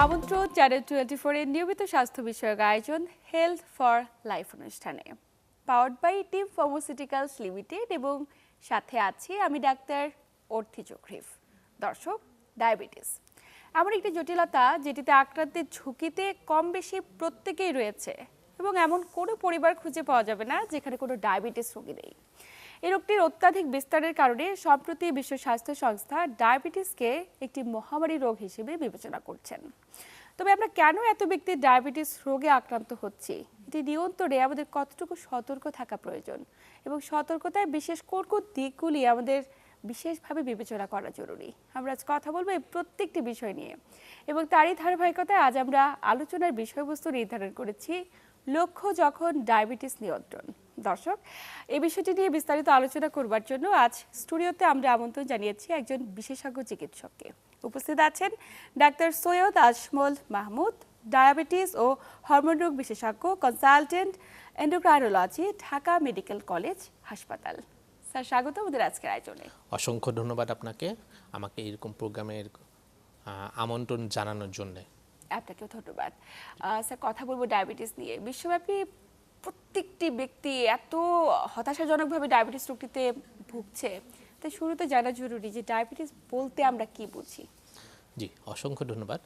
আমন্ত্রণ channel twenty ফোরের নিয়মিত স্বাস্থ্য বিষয়ক আয়োজন হেলথ ফর লাইফ অনুষ্ঠানে। Powered by team pharmaceuticals limited এবং সাথে আছি আমি ডাক্তার অর্থি চক্রিফ। দর্শক, ডায়াবেটিস। এমন একটি জটিলতা যেটিতে আক্রান্তের ঝুঁকিতে কম বেশি প্রত্যেকেই রয়েছে এবং এমন কোনো পরিবার খুঁজে পাওয়া যাবে না যেখানে কোনো ডায়াবেটিস রোগী নেই। এই রোগটির অত্যাধিক বিস্তারের কারণে সম্প্রতি বিশ্ব স্বাস্থ্য সংস্থা ডায়াবেটিসকে একটি মহামারী রোগ হিসেবে বিবেচনা করছেন। তবে আমরা কেন এত ব্যক্তি ডায়াবেটিস রোগে আক্রান্ত হচ্ছি? এটি নিয়ন্ত্রণে আমাদের কতটুকু সতর্ক থাকা প্রয়োজন? এবং সতর্কতায় বিশেষ কোন কোন দিকগুলি আমাদের বিশেষভাবে বিবেচনা করা জরুরি? আমরা আজ কথা বলব এই প্রত্যেকটি বিষয় নিয়ে। এবং তারই ধারাবাহিকতায় আজ আমরা আলোচনার বিষয়বস্তু নির্ধারণ করেছি, লক্ষ্য যখন ডায়াবেটিস নিয়ন্ত্রণ। দর্শক এই বিষয়টি নিয়ে বিস্তারিত আলোচনা করবার জন্য আজ স্টুডিওতে আমরা আমন্ত্রণ জানিয়েছি একজন বিশেষজ্ঞ চিকিৎসককে। উপস্থিত আছেন ডাক্তার সৈয়দ আজমল মাহমুদ ডায়াবেটিস ও হরমোন রোগ বিশেষজ্ঞ consultant endocrinology Dhaka medical college হাসপাতাল। স্যার স্বাগত আমাদের আজকের আয়োজনে। অসংখ্য ধন্যবাদ আপনাকে আমাকে এরকম প্রোগ্রামের আমন্ত্রণ জানানোর জন্য। আপনাকেও ধন্যবাদ। স্যার কথা বলব ডায়াবেটিস নিয়ে। বিশ্বব্যাপী প্রত্যেকটি ব্যক্তি এত হতাশাজনকভাবে ডায়াবেটিস রোগটিতে ভুগছে। তাই শুরুতে জানা জরুরি যে ডায়াবেটিস বলতে আমরা কি বুঝি? জি, অসংখ্য ধন্যবাদ।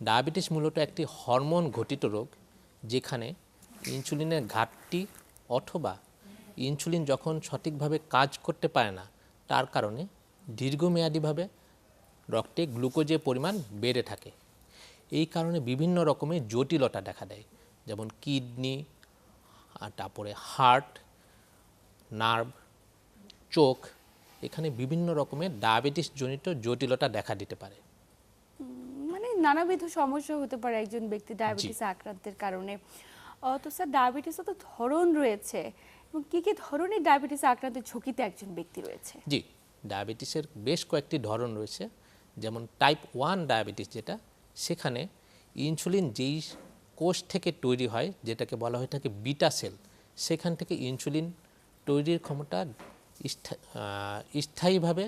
ডায়াবেটিস মূলত একটি হরমোন ঘটিত রোগ যেখানে ইনসুলিনের ঘাটতি অথবা ইনসুলিন যখন সঠিকভাবে কাজ করতে পারে না, তার কারণে দীর্ঘমেয়াদীভাবে রক্তে গ্লুকোজের পরিমাণ বেড়ে থাকে। এই কারণে বিভিন্ন রকমের জটিলতা দেখা দেয়। যেমন কিডনি আর তারপরে হার্ট নার্ভ চোখ এখানে বিভিন্ন রকমের ডায়াবেটিস জনিত জটিলতা দেখা দিতে পারে। মানে নানাবিধ সমস্যা হতে পারে একজন ব্যক্তি ডায়াবেটিসে আক্রান্তের কারণে। তো স্যার ডায়াবেটিসও তো ধরন রয়েছে এবং কি কি ধরনের ডায়াবেটিস আক্রান্তের ঝুঁকিতে একজন ব্যক্তি রয়েছে? জি ডায়াবেটিসের বেশ কয়েকটি ধরন রয়েছে যেমন টাইপ ওয়ান ডায়াবেটিস যেটা সেখানে ইনসুলিন যেই কোষ থেকে তৈরি হয়, যেটাকে বলা হয়ে থাকে বিটা সেল। সেখান থেকে ইনসুলিন তৈরির ক্ষমতা স্থায়ীভাবে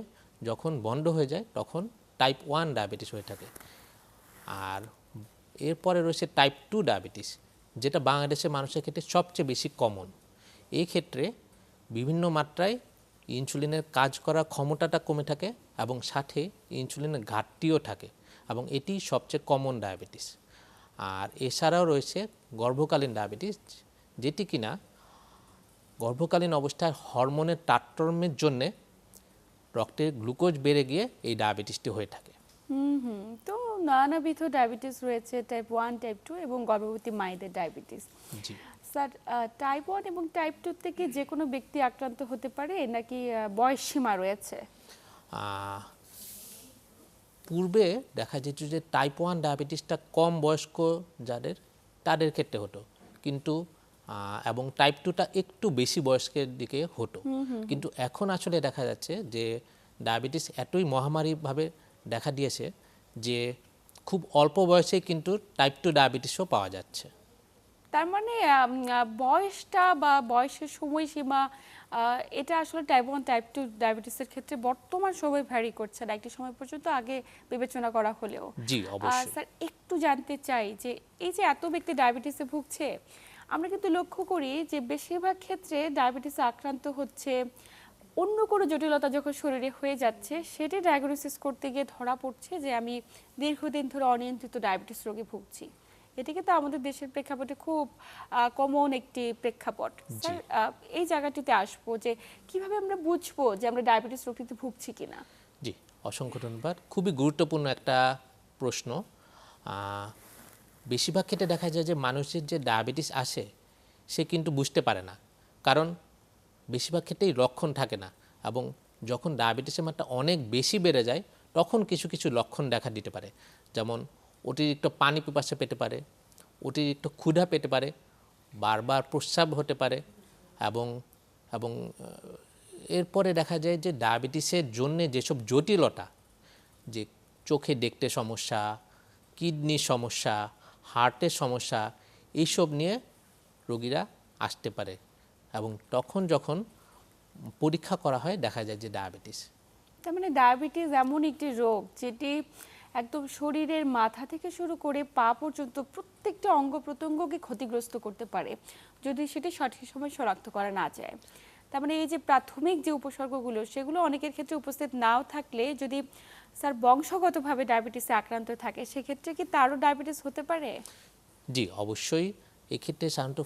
যখন বন্ধ হয়ে যায়, তখন টাইপ ওয়ান ডায়াবেটিস হয়ে থাকে। আর এরপরে রয়েছে টাইপ টু ডায়াবেটিস যেটা বাংলাদেশের মানুষের ক্ষেত্রে সবচেয়ে বেশি কমন এই ক্ষেত্রে বিভিন্ন মাত্রায় ইনসুলিনের কাজ করার ক্ষমতাটা কমে থাকে এবং সাথে ইনসুলিনের ঘাটতিও থাকে এবং এটি সবচেয়ে কমন ডায়াবেটিস আর এছাড়াও রয়েছে গর্ভকালীন ডায়াবেটিস যেটি কিনা গর্ভকালীন অবস্থায় হরমোনের তারতম্যের জন্যে রক্তের গ্লুকোজ বেড়ে গিয়ে এই ডায়াবেটিসটি হয়ে থাকে। হুম হুম। তো নানাবিধ ডায়াবেটিস রয়েছে টাইপ ওয়ান টাইপ টু এবং গর্ভবতী মায়েদের ডায়াবেটিস। স্যার টাইপ ওয়ান এবং টাইপ টু থেকে যে কোনো ব্যক্তি আক্রান্ত হতে পারে নাকি বয়স সীমা রয়েছে? পূর্বে দেখা যেত যে টাইপ ওয়ান ডায়াবেটিসটা কম বয়স্ক যাদের তাদের ক্ষেত্রে হতো। কিন্তু এবং টাইপ টুটা একটু বেশি বয়স্কের দিকে হতো। কিন্তু এখন আসলে দেখা যাচ্ছে যে ডায়াবেটিস এতই মহামারীভাবে দেখা দিয়েছে যে খুব অল্প বয়সে কিন্তু টাইপ টু ডায়াবেটিসও পাওয়া যাচ্ছে। তার মানে বয়সটা বা বয়সের সময়সীমা এটা আসলে টাইপ ওয়ান টাইপ টু ডায়াবেটিসের ক্ষেত্রে বর্তমান সময় ভ্যারি করছে না একটি সময় পর্যন্ত আগে বিবেচনা করা হলেও। জি অবশ্যই। স্যার একটু জানতে চাই যে এই যে এত ব্যক্তি ডায়াবেটিসে ভুগছে আমরা কিন্তু লক্ষ্য করি যে বেশিরভাগ ক্ষেত্রে ডায়াবেটিসে আক্রান্ত হচ্ছে অন্য কোনো জটিলতা যখন শরীরে হয়ে যাচ্ছে সেটি ডায়াগনোসিস করতে গিয়ে ধরা পড়ছে যে আমি দীর্ঘদিন ধরে অনিয়ন্ত্রিত ডায়াবেটিস রোগে ভুগছি। এটি কিন্তু আমাদের দেশের প্রেক্ষাপটে খুব কমন একটি প্রেক্ষাপট। স্যার এই জায়গাটিতে আসব যে কীভাবে আমরা বুঝব যে আমরা ডায়াবেটিস রোগটিতে ভুগছি কিনা? জি অসংখ্য ধন্যবাদ। খুবই গুরুত্বপূর্ণ একটা প্রশ্ন। বেশিরভাগ ক্ষেত্রে দেখা যায় যে মানুষের যে ডায়াবেটিস আসে সে কিন্তু বুঝতে পারে না। কারণ বেশিরভাগ ক্ষেত্রেই লক্ষণ থাকে না এবং যখন ডায়াবেটিসের মাত্রা অনেক বেশি বেড়ে যায় তখন কিছু কিছু লক্ষণ দেখা দিতে পারে। যেমন অতিরিক্ত পানি পিপাসা পেতে পারে, অতিরিক্ত ক্ষুধা পেতে পারে, বারবার প্রস্রাব হতে পারে এবং এবং এরপরে দেখা যায় যে ডায়াবেটিসের জন্যে যেসব জটিলতা, যে চোখে দেখতে সমস্যা, কিডনির সমস্যা, হার্টের সমস্যা, এইসব নিয়ে রোগীরা আসতে পারে এবং তখন যখন পরীক্ষা করা হয় দেখা যায় যে ডায়াবেটিস। তার মানে ডায়াবেটিস এমন একটি রোগ যেটি একদম শরীরের মাথা থেকে শুরু করে পা পর্যন্ত প্রত্যেকটা অঙ্গ প্রত্যঙ্গকে ক্ষতিগ্রস্ত করতে পারে, যদি সেটি সঠিক সময় শনাক্ত করা না যায়। তার মানে এই যে প্রাথমিক যে উপসর্গগুলো, সেগুলো অনেকের ক্ষেত্রে উপস্থিত নাও থাকলে যদি স্যার বংশগতভাবে ডায়াবেটিসে আক্রান্ত থাকে, সেক্ষেত্রে কি তারও ডায়াবেটিস হতে পারে? জি, অবশ্যই। এক্ষেত্রে সাধারণত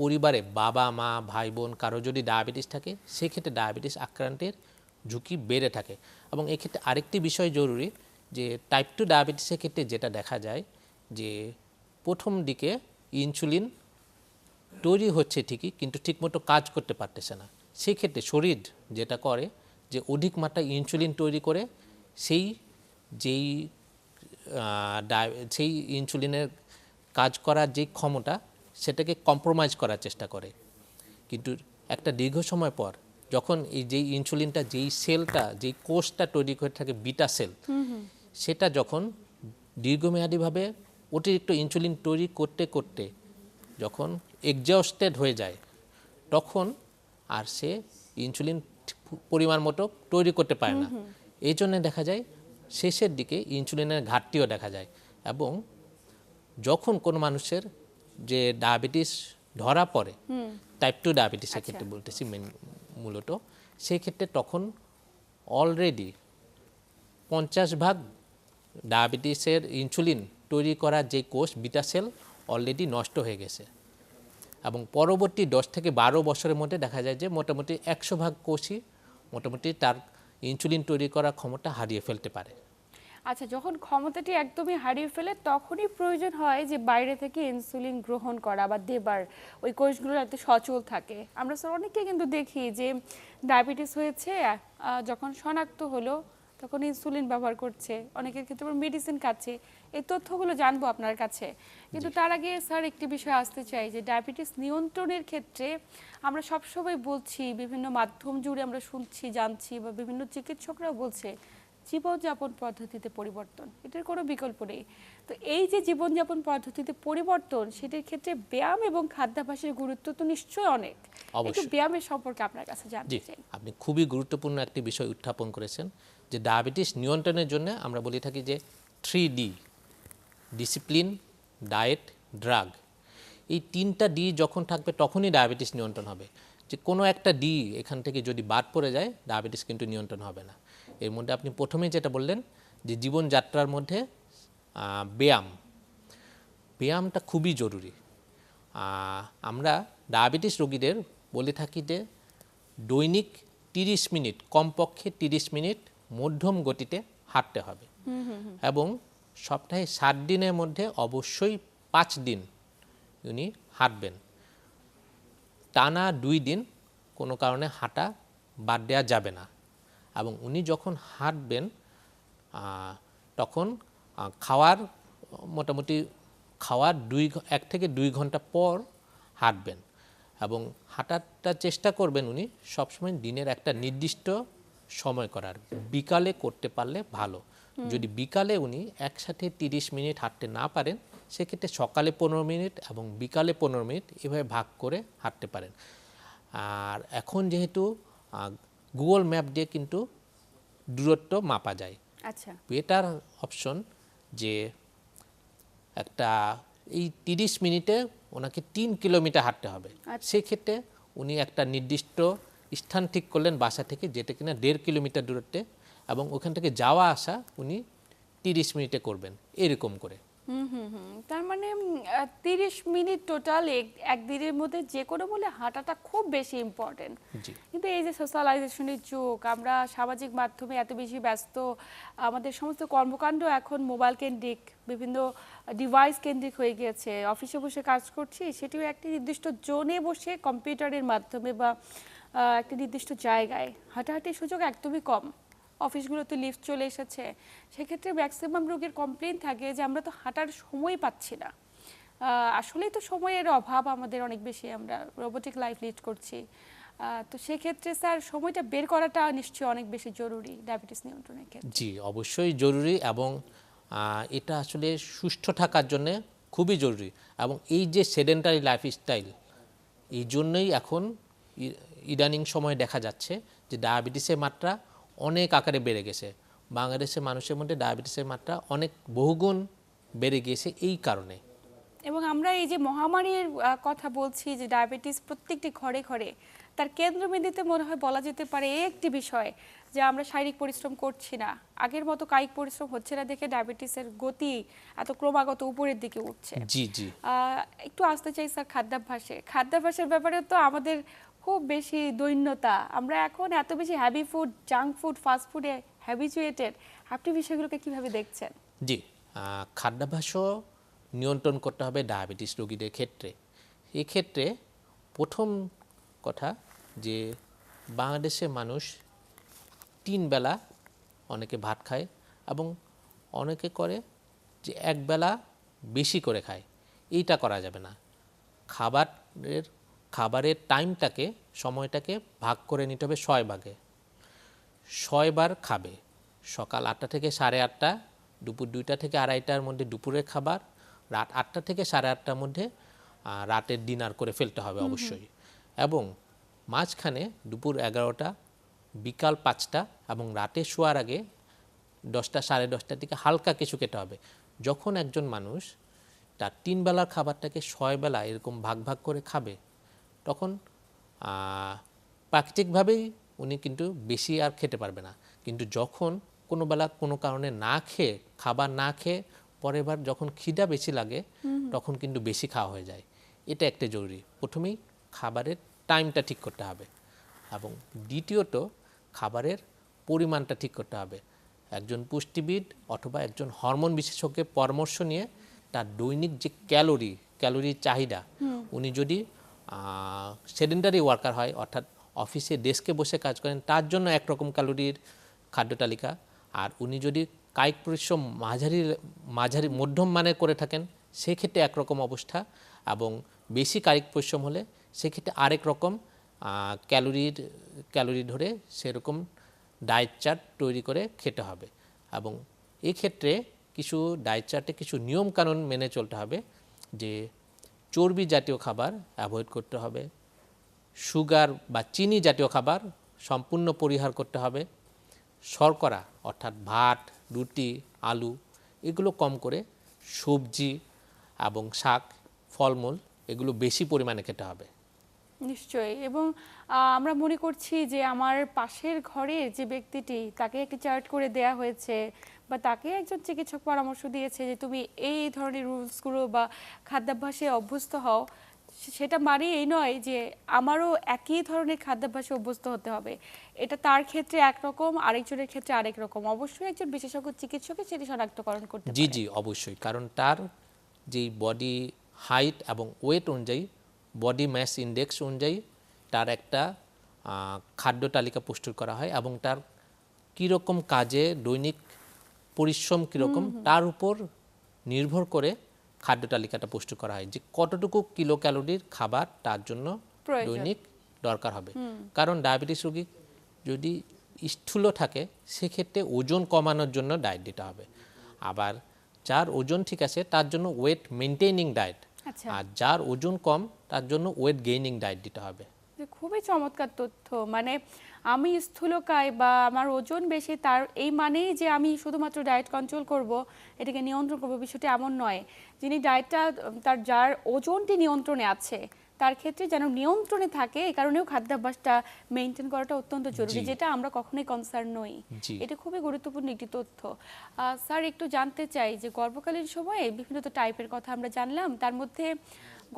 পরিবারে বাবা, মা, ভাই, বোন কারও যদি ডায়াবেটিস থাকে, সেক্ষেত্রে ডায়াবেটিস আক্রান্তের ঝুঁকি বেড়ে থাকে। এবং এক্ষেত্রে আরেকটি বিষয় জরুরি যে টাইপ টু ডায়াবেটিসের ক্ষেত্রে যেটা দেখা যায় যে প্রথম দিকে ইনসুলিন তৈরি হচ্ছে ঠিকই, কিন্তু ঠিকমতো কাজ করতে পারতেছে না। সেই ক্ষেত্রে শরীর যেটা করে যে অধিক মাত্রায় ইনসুলিন তৈরি করে, সেই যেই সেই ইনসুলিনের কাজ করার যে ক্ষমতা, সেটাকে কম্প্রোমাইজ করার চেষ্টা করে। কিন্তু একটা দীর্ঘ সময় পর যখন এই যেই ইনসুলিনটা যেই সেলটা যেই কোষটা তৈরি করে থাকে বিটা সেল সেটা যখন দীর্ঘমেয়াদীভাবে অতিরিক্ত ইনসুলিন তৈরি করতে করতে যখন এক্সজস্টেড হয়ে যায় তখন আর সে ইনসুলিন পরিমাণ মতো তৈরি করতে পারে না। এই জন্যে দেখা যায় শেষের দিকে ইনসুলিনের ঘাটতিও দেখা যায় এবং যখন কোনো মানুষের যে ডায়াবেটিস ধরা পড়ে টাইপ টু ডায়াবেটিসের ক্ষেত্রে বলতেছি মেন- মূলত সেই ক্ষেত্রে তখন অলরেডি পঞ্চাশ ভাগ ডায়াবেটিসের ইনসুলিন তৈরি করার যে কোষ, বিটা সেল অলরেডি নষ্ট হয়ে গেছে। এবং পরবর্তী দশ থেকে বারো বছরের মধ্যে দেখা যায় যে মোটামুটি একশো ভাগ কোষই মোটামুটি তার ইনসুলিন তৈরি করার ক্ষমতা হারিয়ে ফেলতে পারে। আচ্ছা যখন ক্ষমতাটি একদমই হারিয়ে ফেলে, তখনই প্রয়োজন হয় যে বাইরে থেকে ইনসুলিন গ্রহণ করা বা দেবার ওই কোষগুলো যাতে সচল থাকে। আমরা স্যার অনেকে কিন্তু দেখি যে ডায়াবেটিস হয়েছে যখন শনাক্ত হলো তখন ইনসুলিন ব্যবহার করছে অনেকের ক্ষেত্রে মেডিসিন খাচ্ছে এই তথ্যগুলো জানব আপনার কাছে। কিন্তু তার আগে স্যার একটি বিষয় আসতে চাই যে ডায়াবেটিস নিয়ন্ত্রণের ক্ষেত্রে আমরা সবসময় বলছি বিভিন্ন মাধ্যম জুড়ে আমরা শুনছি জানছি বা বিভিন্ন চিকিৎসকরাও বলছে জীবনযাপন পদ্ধতিতে পরিবর্তন। এটার কোনো বিকল্প নেই। তো এই যে জীবনযাপন পদ্ধতিতে পরিবর্তন সেটির ক্ষেত্রে ব্যায়াম এবং খাদ্যাভ্যাসের গুরুত্ব তো নিশ্চয়ই অনেক। একটু ব্যায়ামের সম্পর্কে আপনার কাছে জানতে চাই। আপনি খুবই গুরুত্বপূর্ণ একটি বিষয় উত্থাপন করেছেন। যে ডায়াবেটিস নিয়ন্ত্রণের জন্য আমরা বলে থাকি যে three D, discipline, diet, drug. এই তিনটা ডি যখন থাকবে তখনই ডায়াবেটিস নিয়ন্ত্রণ হবে। যে কোনো একটা ডি এখান থেকে যদি বাদ পড়ে যায়, ডায়াবেটিস কিন্তু নিয়ন্ত্রণ হবে না। এর মধ্যে আপনি প্রথমেই যেটা বললেন যে জীবনযাত্রার মধ্যে ব্যায়াম। ব্যায়ামটা খুবই জরুরি। আমরা ডায়াবেটিস রোগীদের বলে থাকি যে দৈনিক তিরিশ মিনিট, কমপক্ষে তিরিশ মিনিট মধ্যম গতিতে হাঁটতে হবে। এবং সপ্তাহে সাত দিনের মধ্যে অবশ্যই পাঁচ দিন উনি হাঁটবেন। টানা দুই দিন কোনো কারণে হাঁটা বাদ দেওয়া যাবে না। এবং উনি যখন হাঁটবেন তখন খাওয়ার মোটামুটি খাওয়ার দুই এক থেকে দুই ঘণ্টা পর হাঁটবেন। এবং হাঁটারটা চেষ্টা করবেন উনি সবসময় দিনের একটা নির্দিষ্ট সময় করার বিকালে করতে পারলে ভালো। যদি বিকালে উনি একসাথে তিরিশ মিনিট হাঁটতে না পারেন সেক্ষেত্রে সকালে পনেরো মিনিট এবং বিকালে পনেরো মিনিট এভাবে ভাগ করে হাঁটতে পারেন। আর এখন যেহেতু গুগল ম্যাপ দিয়ে কিন্তু দূরত্ব মাপা যায়। আচ্ছা। বেটার অপশন যে একটা এই তিরিশ মিনিটে ওনাকে তিন কিলোমিটার হাঁটতে হবে। আচ্ছা। সেক্ষেত্রে উনি একটা নির্দিষ্ট স্থান ঠিক করলেন বাসা থেকে যেটা কিনা দেড় কিলোমিটার দূরত্বে এবং ওখান থেকে যাওয়া আসা উনি তিরিশ মিনিটে করবেন এরকম করে। হুম হুম হুম। তার মানে তিরিশ মিনিট টোটাল একদিনের মধ্যে যে কোনো বলে হাঁটাটা খুব বেশি ইম্পর্টেন্ট কিন্তু এই যে সোশ্যালাইজেশনের যুগ আমরা সামাজিক মাধ্যমে এত বেশি ব্যস্ত আমাদের সমস্ত কর্মকাণ্ড এখন মোবাইল কেন্দ্রিক বিভিন্ন ডিভাইস কেন্দ্রিক হয়ে গিয়েছে। অফিসে বসে কাজ করছি সেটিও একটি নির্দিষ্ট জোনে বসে কম্পিউটারের মাধ্যমে বা একটি নির্দিষ্ট জায়গায়। হাঁটাহাঁটির সুযোগ একদমই কম। অফিসগুলোতে লিফট চলে এসেছে। সেক্ষেত্রে ম্যাক্সিমাম রোগীর কমপ্লেন থাকে যে, আমরা তো হাঁটার সময় পাচ্ছি না। আসলেই তো সময়ের অভাব আমাদের অনেক বেশি। আমরা রোবোটিক লাইফ লিড করছি। তো সেক্ষেত্রে স্যার, সময়টা বের করাটা নিশ্চয়ই অনেক বেশি জরুরি ডায়াবেটিস নিয়ন্ত্রণের ক্ষেত্রে। জি, অবশ্যই জরুরি এবং এটা আসলে সুস্থ থাকার জন্য খুবই জরুরি। এবং এই যে সেডেন্টারি লাইফস্টাইল এই জন্যই এখন ইদানিং সময় দেখা যাচ্ছে যে ডায়াবেটিসের মাত্রা অনেক আকারে বেড়ে গেছে। বাংলাদেশের মানুষের মধ্যে ডায়াবেটিসের মাত্রা অনেক বহুগুণ বেড়ে গিয়েছে এই কারণে। এবং আমরা এই যে মহামারীর কথা বলছি যে ডায়াবেটিস প্রত্যেকটি ঘরে ঘরে তার কেন্দ্রবিন্দুতে মনে হয় বলা যেতে পারে একটি বিষয় যে আমরা শারীরিক পরিশ্রম করছি না। আগের মতো কায়িক পরিশ্রম হচ্ছে না দেখে ডায়াবেটিসের গতি এত ক্রমাগত উপরের দিকে উঠছে। জি জি। একটু আসতে চাই স্যার খাদ্যাভ্যাসে। খাদ্যাভ্যাসের ব্যাপারে তো আমাদের খুব বেশি দৈন্যতা। আমরা এখন এত বেশি heavy food junk food fast ফুডে হ্যাবিচুয়েটেড আপনি বিষয়গুলোকে কীভাবে দেখছেন? জি খাদ্যাভ্যাসও নিয়ন্ত্রণ করতে হবে ডায়াবেটিস রোগীদের ক্ষেত্রে। এক্ষেত্রে প্রথম কথা যে, বাংলাদেশের মানুষ তিন বেলা অনেকে ভাত খায় এবং অনেকে করে যে, এক বেলা বেশি করে খায়। এইটা করা যাবে না। খাবারের খাবারের টাইমটাকে সময়টাকে ভাগ করে নিতে হবে ছয় ভাগে। ছয়বার খাবে। সকাল আটটা থেকে সাড়ে আটটা দুপুর দুইটা থেকে আড়াইটার মধ্যে দুপুরের খাবার রাত আটটা থেকে সাড়ে আটটার মধ্যে রাতের ডিনার করে ফেলতে হবে অবশ্যই। এবং মাঝখানে দুপুর এগারোটা বিকাল পাঁচটা এবং রাতে শোয়ার আগে দশটা সাড়ে দশটার দিকে হালকা কিছু খেতে হবে। যখন একজন মানুষ তার তিন বেলার খাবারটাকে ছয় বেলা এরকম ভাগ ভাগ করে খাবে তখন প্রাকৃতিকভাবেই উনি কিন্তু বেশি আর খেতে পারবে না। কিন্তু যখন কোনো বেলা কোনো কারণে না খেয়ে খাবার না খেয়ে পরের বার যখন খিদা বেশি লাগে তখন কিন্তু বেশি খাওয়া হয়ে যায়। এটা একটা জরুরি। প্রথমেই খাবারের টাইমটা ঠিক করতে হবে এবং দ্বিতীয়ত খাবারের পরিমাণটা ঠিক করতে হবে। একজন পুষ্টিবিদ অথবা একজন হরমোন বিশেষজ্ঞের পরামর্শ নিয়ে তার দৈনিক যে ক্যালোরি ক্যালোরির চাহিদা উনি যদি সেডেন্টারি ওয়ার্কার হয়, অর্থাৎ অফিসে ডেস্কে বসে কাজ করেন, তার জন্য একরকম ক্যালোরির খাদ্য তালিকা। আর উনি যদি কায়িক পরিশ্রম মাঝারি মাঝারি, মধ্যম মানে করে থাকেন, সেক্ষেত্রে একরকম অবস্থা। এবং বেশি কায়িক পরিশ্রম হলে সেক্ষেত্রে আরেক রকম ক্যালোরির, ক্যালোরি ধরে সেরকম ডায়েট চার্ট তৈরি করে খেতে হবে। এবং এক্ষেত্রে কিছু ডায়েট চার্টে কিছু নিয়মকানুন মেনে চলতে হবে যে চর্বি জাতীয় খাবার অ্যাভয়েড করতে হবে। সুগার বা চিনি জাতীয় খাবার সম্পূর্ণ পরিহার করতে হবে। শর্করা অর্থাৎ ভাত, রুটি, আলু এগুলো কম করে সবজি এবং শাক, ফলমূল এগুলো বেশি পরিমাণে খেতে হবে। নিশ্চয়ই এবং আমরা মনে করছি যে আমার পাশের ঘরে যে ব্যক্তিটি তাকে একটি চার্ট করে দেয়া হয়েছে বা তাকে একজন চিকিৎসক পরামর্শ দিয়েছে যে তুমি এই ধরনের রুলসগুলো বা খাদ্যাভ্যাসে অভ্যস্ত হও সেটা মানে এই নয় যে আমারও একই ধরনের খাদ্যাভ্যাসে অভ্যস্ত হতে হবে। এটা তার ক্ষেত্রে একরকম আরেকজনের ক্ষেত্রে আরেক রকম। অবশ্যই একজন বিশেষজ্ঞ চিকিৎসকের সেটি শনাক্তকরণ করতে জি জি অবশ্যই। কারণ তার যেই বডি হাইট এবং ওয়েট অনুযায়ী বডি ম্যাস ইন্ডেক্স অনুযায়ী তার একটা খাদ্য তালিকা প্রস্তুত করা হয় এবং তার কীরকম কাজে দৈনিক পরিশ্রম কীরকম তার উপর নির্ভর করে খাদ্য তালিকাটা প্রস্তুত করা হয়। যে কতটুকু কিলো ক্যালোরির খাবার তার জন্য দৈনিক দরকার হবে। কারণ ডায়াবেটিস রোগী যদি স্থূল থাকে সেক্ষেত্রে ওজন কমানোর জন্য ডায়েট দিতে হবে। আবার যার ওজন ঠিক আছে তার জন্য ওয়েট মেনটেনিং ডায়েট আর যার ওজন কম তার জন্য ওয়েট গেইনিং ডায়েট দিতে হবে। খুবই চমৎকার তথ্য। মানে আমি স্থূলকায় বা আমার ওজন বেশি তার এই মানেই যে আমি শুধুমাত্র ডায়েট কন্ট্রোল করব এটাকে নিয়ন্ত্রণ করব বিষয়টি এমন নয়। যিনি ডায়েটটা তার যার ওজনটি নিয়ন্ত্রণে আছে তার ক্ষেত্রে যেন নিয়ন্ত্রণে থাকে এই কারণেও খাদ্যাভ্যাসটা মেনটেন করাটা অত্যন্ত জরুরি যেটা আমরা কখনোই কনসার্ন নই। এটা খুবই গুরুত্বপূর্ণ একটি তথ্য। স্যার একটু জানতে চাই যে গর্ভকালীন সময়ে বিভিন্ন তো টাইপের কথা আমরা জানলাম তার মধ্যে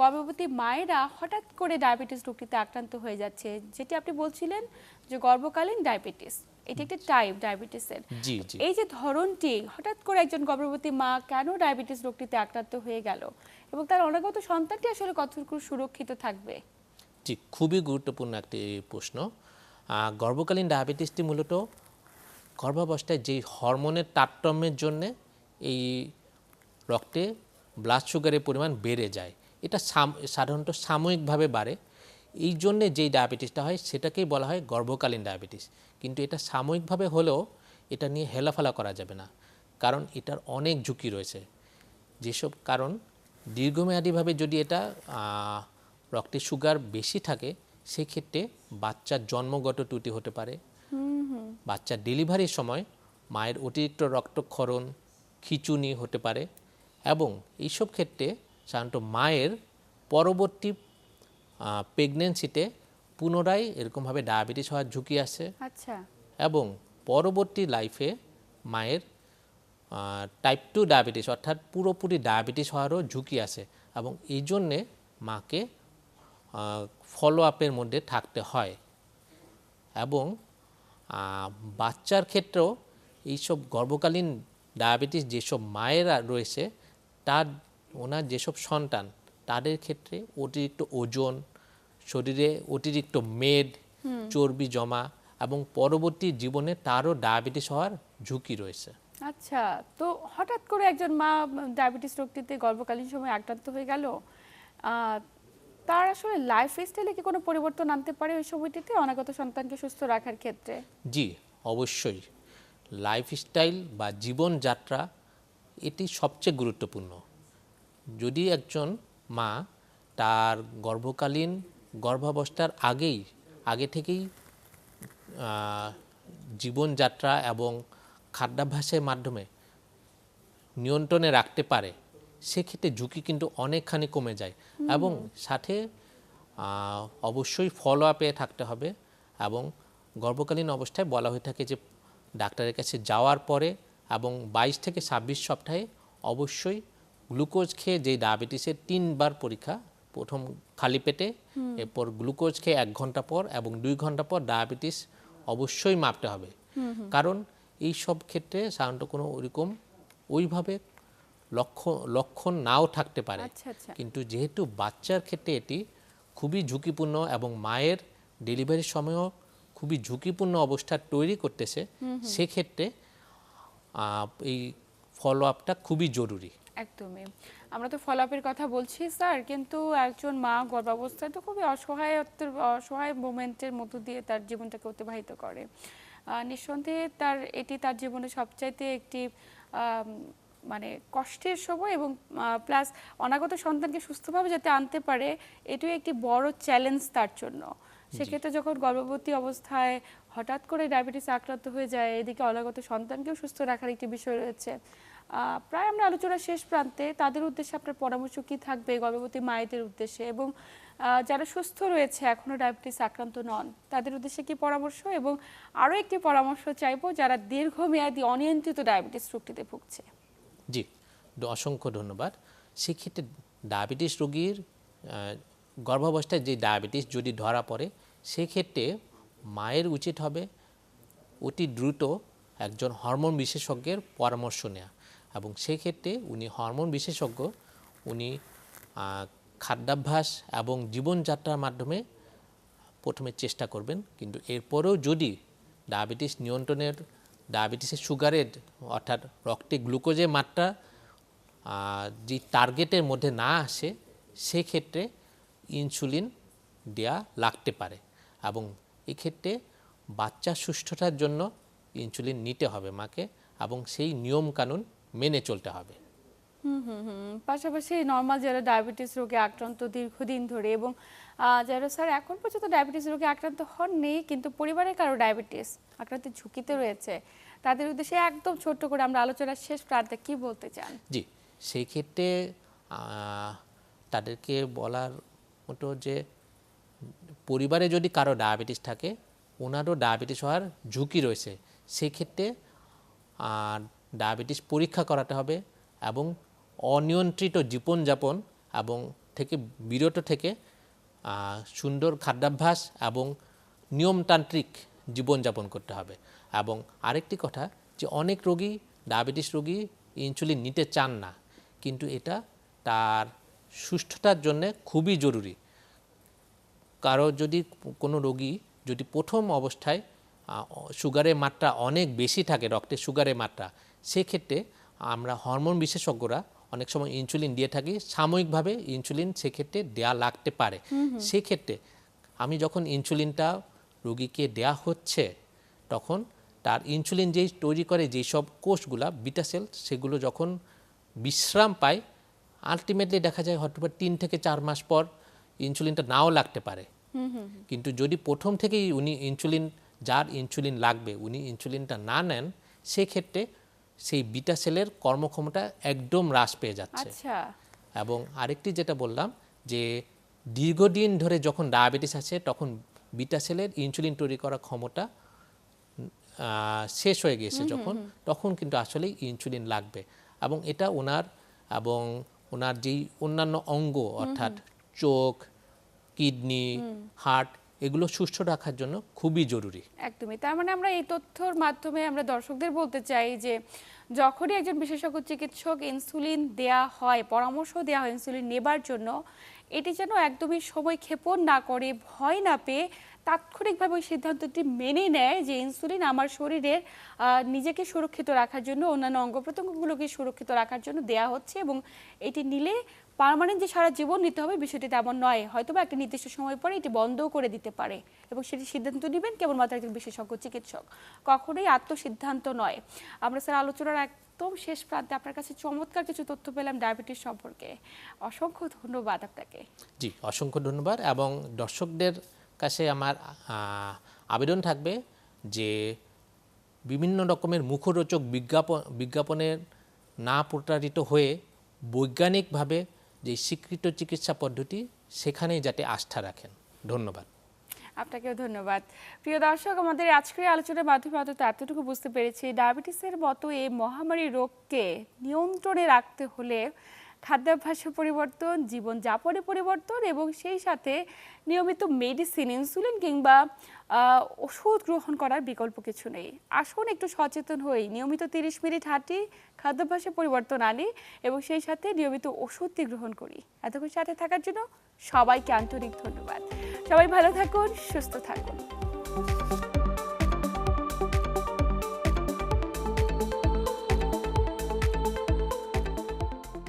গর্ভবতী মায়েরা হঠাৎ করে ডায়াবেটিস রোগটিতে আক্রান্ত হয়ে যাচ্ছে যেটি আপনি বলছিলেন যে গর্ভকালীন ডায়াবেটিস এটি একটি টাইপ ডায়াবেটিসের জি জি। এই যে ধরনটি হঠাৎ করে একজন গর্ভবতী মা কেন ডায়াবেটিস রোগটিতে আক্রান্ত হয়ে গেল? এবং তার অনাগত সন্তানটি আসলে কতটুকু সুরক্ষিত থাকবে? জি খুবই গুরুত্বপূর্ণ একটি প্রশ্ন। গর্ভকালীন ডায়াবেটিসটি মূলত গর্ভাবস্থায় যেই হরমোনের তারতম্যের জন্যে এই রক্তে ব্লাড সুগারের পরিমাণ বেড়ে যায়। এটা সাধারণত সাময়িকভাবে বাড়ে। এই জন্যে যেই ডায়াবেটিসটা হয় সেটাকেই বলা হয় গর্ভকালীন ডায়াবেটিস। কিন্তু এটা সাময়িকভাবে হলেও এটা নিয়ে হেলাফেলা করা যাবে না। কারণ এটার অনেক ঝুঁকি রয়েছে। যেসব কারণ দীর্ঘমেয়াদীভাবে যদি এটা রক্তে সুগার বেশি থাকে সেক্ষেত্রে বাচ্চার জন্মগত ত্রুটি হতে পারে। বাচ্চার ডেলিভারির সময় মায়ের অতিরিক্ত রক্তক্ষরণ খিচুনি হতে পারে। এবং এইসব ক্ষেত্রে সাধারণত মায়ের পরবর্তী প্রেগনেন্সিতে পুনরায় এরকমভাবে ডায়াবেটিস হওয়ার ঝুঁকি আছে। আচ্ছা। এবং পরবর্তী লাইফে মায়ের টাইপ টু ডায়াবেটিস অর্থাৎ পুরোপুরি ডায়াবেটিস হওয়ারও ঝুঁকি আছে। এবং এই জন্যে মাকে ফলো আপের মধ্যে থাকতে হয়। এবং বাচ্চার ক্ষেত্রেও এইসব গর্ভকালীন ডায়াবেটিস যেসব মায়েরা রয়েছে তার ওনার যেসব সন্তান তাদের ক্ষেত্রে অতিরিক্ত ওজন শরীরে অতিরিক্ত মেদ চর্বি জমা এবং পরবর্তী জীবনে তারও ডায়াবেটিস হওয়ার ঝুঁকি রয়েছে। আচ্ছা তো হঠাৎ করে একজন মা ডায়াবেটিস রোগটিতে গর্ভকালীন সময় আক্রান্ত হয়ে গেল। তার আসলে লাইফ স্টাইলে কি কোনো পরিবর্তন আনতে পারে ওই সময়টিতে অনাগত সন্তানকে সুস্থ রাখার ক্ষেত্রে? জি অবশ্যই। লাইফস্টাইল বা জীবনযাত্রা এটি সবচেয়ে গুরুত্বপূর্ণ। যদি একজন মা তার গর্ভকালীন গর্ভাবস্থার আগেই আগে থেকেই জীবনযাত্রা এবং খাদ্যাভ্যাসের মাধ্যমে নিয়ন্ত্রণে রাখতে পারে সেক্ষেত্রে ঝুঁকি কিন্তু অনেকখানি কমে যায়। এবং সাথে অবশ্যই ফলো আপে থাকতে হবে এবং গর্ভকালীন অবস্থায় বলা হয়ে থাকে যে ডাক্তারের কাছে যাওয়ার পরে এবং বাইশ থেকে ছাব্বিশ সপ্তাহে অবশ্যই গ্লুকোজ খেয়ে যে ডায়াবেটিসের তিনবার পরীক্ষা প্রথম খালি পেটে এরপর গ্লুকোজ খেয়ে এক ঘণ্টা পর এবং দুই ঘণ্টা পর ডায়াবেটিস অবশ্যই মাপতে হবে। কারণ এই সব ক্ষেত্রে সাধারণত কোনো ওইরকম ওইভাবে লক্ষণ লক্ষণ নাও থাকতে পারে। আচ্ছা আচ্ছা। কিন্তু যেহেতু বাচ্চার ক্ষেত্রে এটি খুবই ঝুঁকিপূর্ণ এবং মায়ের ডেলিভারির সময়ও খুবই ঝুঁকিপূর্ণ অবস্থা তৈরি করতেছে সেক্ষেত্রে এই ফলো আপটা খুবই জরুরি। একদমই। আমরা তো ফলাপের কথা বলছি স্যার কিন্তু একজন মা গর্ভাবস্থায় তো খুবই অসহায়ত্বের অসহায় মোমেন্টের মধ্য দিয়ে তার জীবনটাকে অতিবাহিত করে। নিঃসন্দেহে তার এটি তার জীবনে সবচাইতে একটি মানে কষ্টের সময় এবং প্লাস অনাগত সন্তানকে সুস্থভাবে যাতে আনতে পারে এটিও একটি বড় চ্যালেঞ্জ তার জন্য। সেক্ষেত্রে যখন গর্ভবতী অবস্থায় হঠাৎ করে ডায়াবেটিস আক্রান্ত হয়ে যায় এদিকে অনাগত সন্তানকেও সুস্থ রাখার একটি বিষয় রয়েছে প্রায় আমরা আলোচনার শেষ প্রান্তে তাদের উদ্দেশ্যে আপনার পরামর্শ কি থাকবে, গর্ভবতী মায়েদের উদ্দেশ্যে এবং যারা সুস্থ রয়েছে, এখনও ডায়াবেটিস আক্রান্ত নন, তাদের উদ্দেশ্যে কি পরামর্শ? এবং আরও একটি পরামর্শ চাইব, যারা দীর্ঘমেয়াদী অনিয়ন্ত্রিত ডায়াবেটিস রোগটিতে ভুগছে। জি অসংখ্য ধন্যবাদ। সেক্ষেত্রে ডায়াবেটিস রোগীর গর্ভাবস্থায় যে ডায়াবেটিস যদি ধরা পড়ে, সেক্ষেত্রে মায়ের উচিত হবে অতি দ্রুত একজন হরমোন বিশেষজ্ঞের পরামর্শ নেওয়া এবং সেক্ষেত্রে উনি হরমোন বিশেষজ্ঞ। উনি খাদ্যাভ্যাস এবং জীবনযাত্রার মাধ্যমে প্রথমে চেষ্টা করবেন। কিন্তু এরপরেও যদি ডায়াবেটিস নিয়ন্ত্রণের, ডায়াবেটিসের সুগারের অর্থাৎ রক্তে গ্লুকোজের মাত্রা যে টার্গেটের মধ্যে না আসে, সেক্ষেত্রে ইনসুলিন দেয়া লাগতে পারে এবং এক্ষেত্রে বাচ্চা সুস্থতার জন্য ইনসুলিন নিতে হবে মাকে এবং সেই নিয়মকানুন মেনে চলতে হবে। হুম হুম হুম। পাশাপাশি নর্মাল যারা ডায়াবেটিস রোগে আক্রান্ত দীর্ঘদিন ধরে এবং যারা স্যার এখন পর্যন্ত ডায়াবেটিস রোগে আক্রান্ত হননি কিন্তু পরিবারের কারও ডায়াবেটিস আক্রান্তের ঝুঁকিতে রয়েছে তাদের উদ্দেশ্যে একদম ছোট্ট করে আমরা আলোচনার শেষ প্রান্তে কি বলতে চান? জি সেই ক্ষেত্রে তাদেরকে বলার মতো যে পরিবারে যদি কারও ডায়াবেটিস থাকে ওনারও ডায়াবেটিস হওয়ার ঝুঁকি রয়েছে সেই ক্ষেত্রে আহ, ডায়াবেটিস পরীক্ষা করাতে হবে এবং অনিয়ন্ত্রিত জীবনযাপন এবং থেকে বিরত থেকে সুন্দর খাদ্যাভ্যাস এবং নিয়মতান্ত্রিক জীবনযাপন করতে হবে। এবং আরেকটি কথা যে অনেক রোগী, ডায়াবেটিস রোগী ইনসুলিন নিতে চান না, কিন্তু এটা তার সুস্থতার জন্য খুবই জরুরি। কারও যদি কোনো রোগী যদি প্রথম অবস্থায় সুগারের মাত্রা অনেক বেশি থাকে রক্তে সুগারের মাত্রা সেক্ষেত্রে আমরা হরমোন বিশেষজ্ঞরা অনেক সময় ইনসুলিন দিয়ে থাকি সাময়িকভাবে ইনসুলিন সেক্ষেত্রে দেয়া লাগতে পারে। সেক্ষেত্রে আমি যখন ইনসুলিনটা রোগীকে দেয়া হচ্ছে তখন তার ইনসুলিন যেই তৈরি করে যেই সব কোষগুলা বিটা সেল সেগুলো যখন বিশ্রাম পায় আলটিমেটলি দেখা যায় হয়তো বা তিন থেকে চার মাস পর ইনসুলিনটা নাও লাগতে পারে। কিন্তু যদি প্রথম থেকেই উনি ইনসুলিন যার ইনসুলিন লাগবে উনি ইনসুলিনটা না নেন সেক্ষেত্রে সেই বিটা সেলের কর্মক্ষমতা একদম হ্রাস পেয়ে যাচ্ছে। আচ্ছা। এবং আরেকটি যেটা বললাম যে দীর্ঘদিন ধরে যখন ডায়াবেটিস আছে তখন বিটা সেলের ইনসুলিন তৈরি করার ক্ষমতা শেষ হয়ে গিয়েছে যখন তখন কিন্তু আসলে ইনসুলিন লাগবে। এবং এটা ওনার এবং ওনার যেই অন্যান্য অঙ্গ অর্থাৎ চোখ কিডনি হার্ট এগুলো সুস্থ রাখার জন্য খুবই জরুরি। একদমই, তার মানে আমরা এই তথ্যর মাধ্যমে আমরা দর্শকদের বলতে চাই যে, যখনই একজন বিশেষজ্ঞ চিকিৎসক ইনসুলিন দেয়া হয়, পরামর্শ দেওয়া হয় ইনসুলিন নেবার জন্য, এটি যেন একদমই সময় ক্ষেপণ না করে, ভয় না পেয়ে তাৎক্ষণিকভাবে ওই সিদ্ধান্তটি মেনে নেয় যে ইনসুলিন আমার শরীরের নিজেকে সুরক্ষিত রাখার জন্য, অন্যান্য অঙ্গ প্রত্যঙ্গগুলোকে সুরক্ষিত রাখার জন্য দেয়া হচ্ছে এবং এটি নিলে পার্মানেন্ট যে সারা জীবন নিতে হবে বিষয়টি তেমন নয়। হয়তো বা একটা নির্দিষ্ট সময় পরে এটি বন্ধও করে দিতে পারে এবং সেটি সিদ্ধান্ত নেবেন কেবলমাত্র একজন বিশেষজ্ঞ চিকিৎসক। কখনোই আত্মসিদ্ধান্ত নয়। আমরা স্যার, আলোচনার একদম শেষ প্রান্তে আপনার কাছে চমৎকার কিছু তথ্য পেলাম ডায়াবেটিস সম্পর্কে। অসংখ্য ধন্যবাদ আপনাকে। জি, অসংখ্য ধন্যবাদ এবং দর্শকদের কাছে আমার আবেদন থাকবে যে বিভিন্ন রকমের মুখরোচক বিজ্ঞাপন বিজ্ঞাপনের না প্রতারিত হয়ে বৈজ্ঞানিকভাবে যে স্বীকৃত চিকিৎসা পদ্ধতি সেখানেই যাতে আস্থা রাখেন। ধন্যবাদ। আপনাকেও ধন্যবাদ। প্রিয় দর্শক, আমাদের আজকের আলোচনার মাধ্যমে অন্তত এতটুকু বুঝতে পেরেছি, ডায়াবেটিসের মতো এই মহামারী রোগকে নিয়ন্ত্রণে রাখতে হলে খাদ্যাভ্যাসের পরিবর্তন, জীবনযাপনে পরিবর্তন এবং সেই সাথে নিয়মিত মেডিসিন ইনসুলিন কিংবা ওষুধ গ্রহণ করার বিকল্প কিছু নেই। আসুন একটু সচেতন হই। নিয়মিত তিরিশ মিনিট হাঁটি, খাদ্যাভ্যাসে পরিবর্তন আনি এবং সেই সাথে নিয়মিত ওষুধটি গ্রহণ করি। এতক্ষণ সাথে থাকার জন্য সবাইকে আন্তরিক ধন্যবাদ। সবাই ভালো থাকুন, সুস্থ থাকুন।